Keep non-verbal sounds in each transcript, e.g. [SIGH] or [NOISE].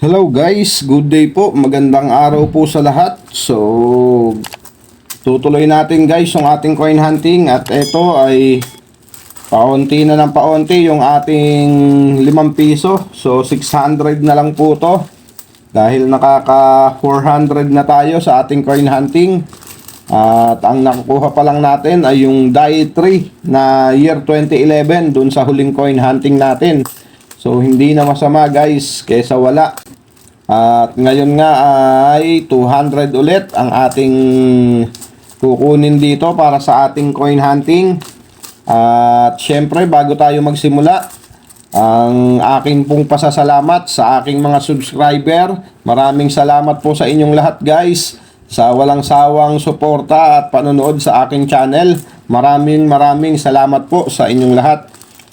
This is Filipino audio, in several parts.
Hello guys, good day po. Magandang araw po sa lahat. So, tutuloy natin guys yung ating coin hunting at ito ay paunti na ng paunti yung ating 5 piso. So, 600 na lang po to. Dahil nakaka 400 na tayo sa ating coin hunting. At ang nakukuha pa lang natin ay yung die 3 na year 2011 dun sa huling coin hunting natin. So hindi na masama guys kesa wala. At ngayon nga ay 200 ulit ang ating kukunin dito para sa ating coin hunting. At syempre bago tayo magsimula, ang aking pong pasasalamat sa aking mga subscriber. Maraming salamat po sa inyong lahat guys sa walang sawang suporta at panonood sa aking channel. Maraming maraming salamat po sa inyong lahat.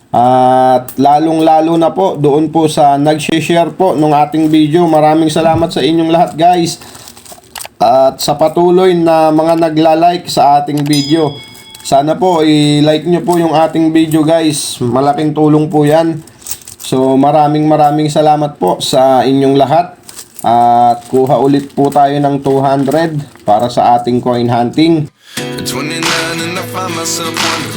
At lalong lalo na po doon po sa nag-share po nung ating video. Maraming salamat sa inyong lahat guys. At sa patuloy na mga nagla-like sa ating video. Sana po i-like nyo po yung ating video guys. Malaking tulong po yan. So maraming maraming salamat po sa inyong lahat. At kuha ulit po tayo ng 200 para sa ating coin hunting. At 29 and I find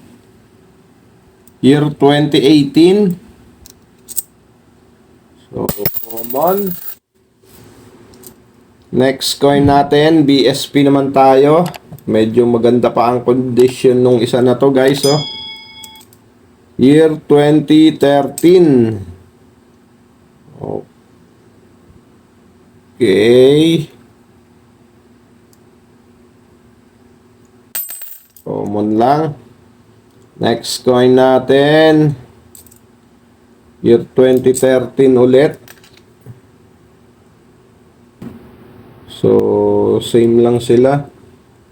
Year 2018. So, common. Next coin natin, BSP naman tayo. Medyo maganda pa ang condition nung isa na to guys, oh. Year 2013. Okay. Common lang. Next coin natin. Year 2013 ulit. So, same lang sila.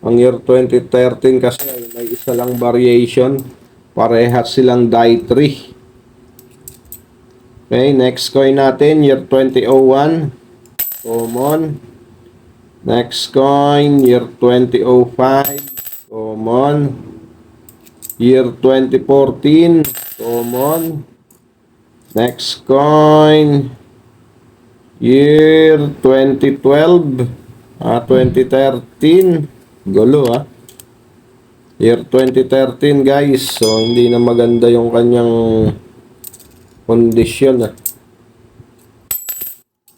Ang year 2013 kasi ay may isa lang variation. Parehas silang die 3. Okay, next coin natin, year 2001. Common. Next coin, year 2005. Common. Year 2014. Common. Next coin. Year 2012. Ah, 2013. Gulo ah. Year 2013 guys. So, hindi na maganda yung kanyang condition ah.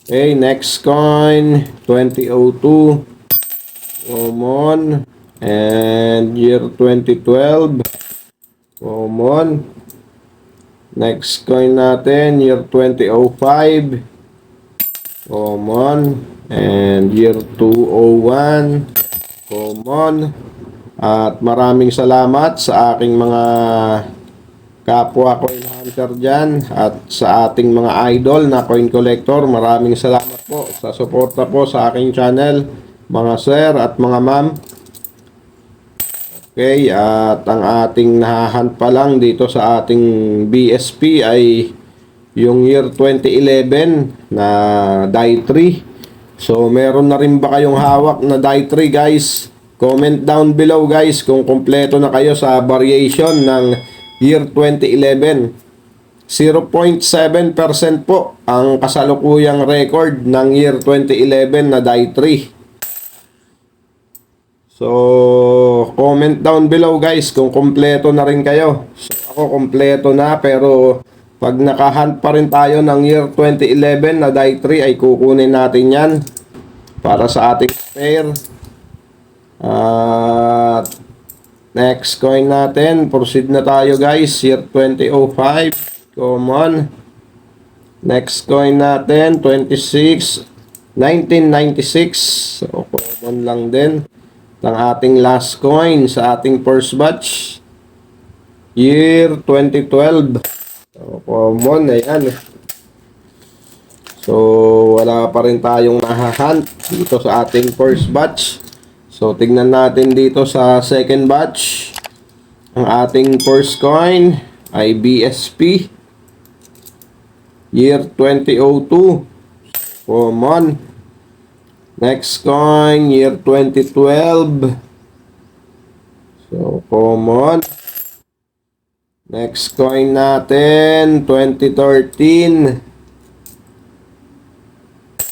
Okay, next coin. 2002. Common. And year 2012. Common. Next coin natin, year 2005. Common. And year 201. Common. At maraming salamat sa aking mga kapwa coin hunter dyan at sa ating mga idol na coin collector. Maraming salamat po sa suporta po sa aking channel, mga sir at mga ma'am. Okay, at ang ating nahahunt pa lang dito sa ating BSP ay yung year 2011 na die 3. So, meron na rin ba kayong hawak na die 3 guys? Comment down below guys kung kompleto na kayo sa variation ng year 2011. 0.7% po ang kasalukuyang record ng year 2011 na die 3. So, comment down below guys kung kompleto na rin kayo. So, ako kompleto na pero pag nakahunt pa rin tayo ng year 2011 na die 3 ay kukunin natin yan para sa ating spare. At next coin natin, proceed na tayo guys, year 2005, common. Next coin natin, 26, 1996, so common lang din ang ating last coin sa ating first batch. Year 2012. So, common, ayan. So, wala pa rin tayong nahahunt dito sa ating first batch. So, tignan natin dito sa second batch. Ang ating first coin ay BSP. Year 2002. Common. Next coin, year 2012. So, common. Next coin natin, 2013.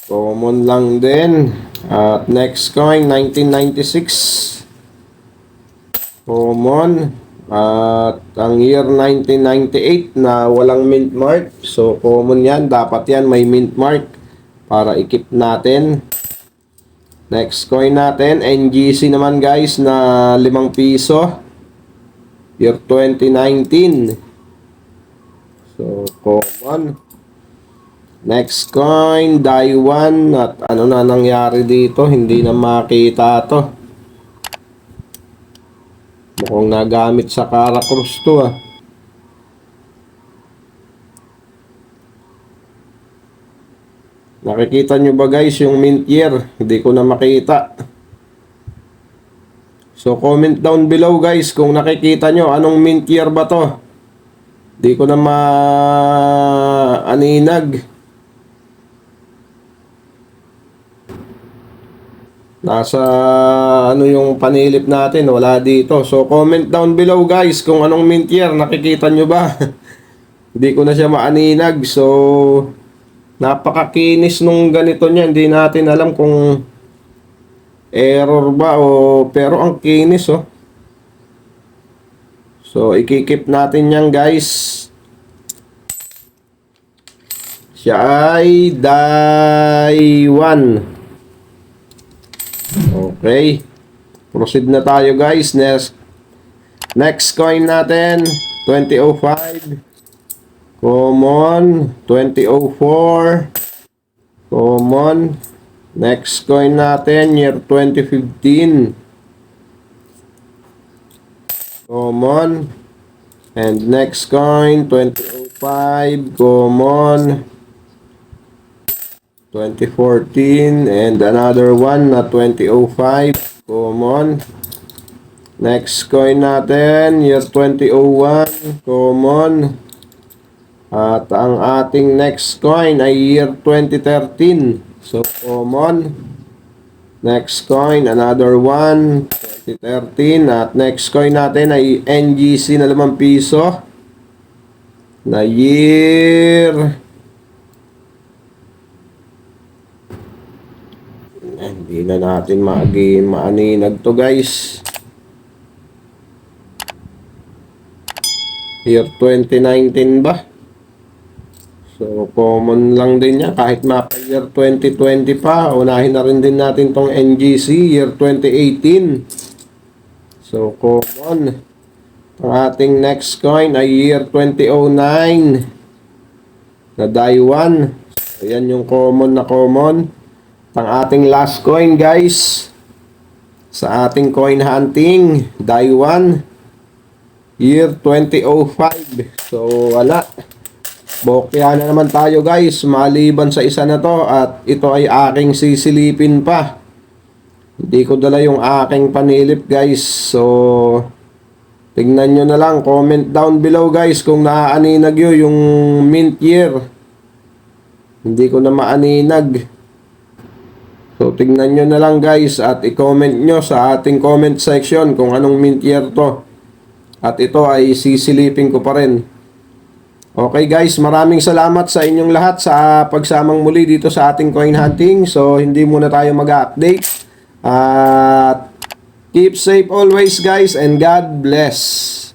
Common lang din. At next coin, 1996. Common. At ang year 1998 na walang mint mark. So, common yan. Dapat yan may mint mark para ikip natin. Next coin natin, NGC naman guys na 5 piso. Year 2019. So, common. Next coin, Daiwan. At ano na nangyari dito? Hindi na makita to. Mukhang nagamit sa Caracross to ah. Nakikita nyo ba guys yung mint year? Hindi ko na makita. So comment down below guys kung nakikita nyo anong mint year ba to. Hindi ko na maaninag. Nasa ano yung panilip natin, wala dito. So comment down below guys kung anong mint year, nakikita nyo ba? [LAUGHS] Hindi ko na siya maaninag. So napakakinis nung ganito niya. Hindi natin alam kung error ba o pero ang kinis oh. So ikikip natin yan guys. Siya ay Daiwan. Okay. Proceed na tayo guys. Next, next coin natin. 2005. Common. 2004. Common. Next coin natin. Year 2015. Common. And next coin. 2005. Common. 2014 and another one na 2005 common next coin natin year 2001 common at ang ating next coin ay year 2013 so common next coin another one 2013 at next coin natin ay NGC na 5 piso na year Hindi na natin maagi maaninag to guys. Year 2019 ba? So, common lang din niya. Kahit mapa year 2020 pa, unahin na rin din natin tong NGC year 2018. So, common. Ang ating next coin ay year 2009 na Daiwan. So, yan yung common na common ang ating last coin guys sa ating coin hunting Daiwan year 2005 so wala bokya na naman tayo guys. Maliban sa isa na to at ito ay aking sisilipin pa. Hindi ko dala yung aking panilip guys. So tingnan nyo na lang. Comment down below guys kung naaaninag yun yung mint year. Hindi ko na maaninag. So, tingnan nyo na lang guys at i-comment nyo sa ating comment section kung anong mint year to. At ito ay sisilipin ko pa rin. Okay guys, maraming salamat sa inyong lahat sa pagsamang muli dito sa ating coin hunting. So, hindi muna tayo mag-update. At keep safe always guys and God bless.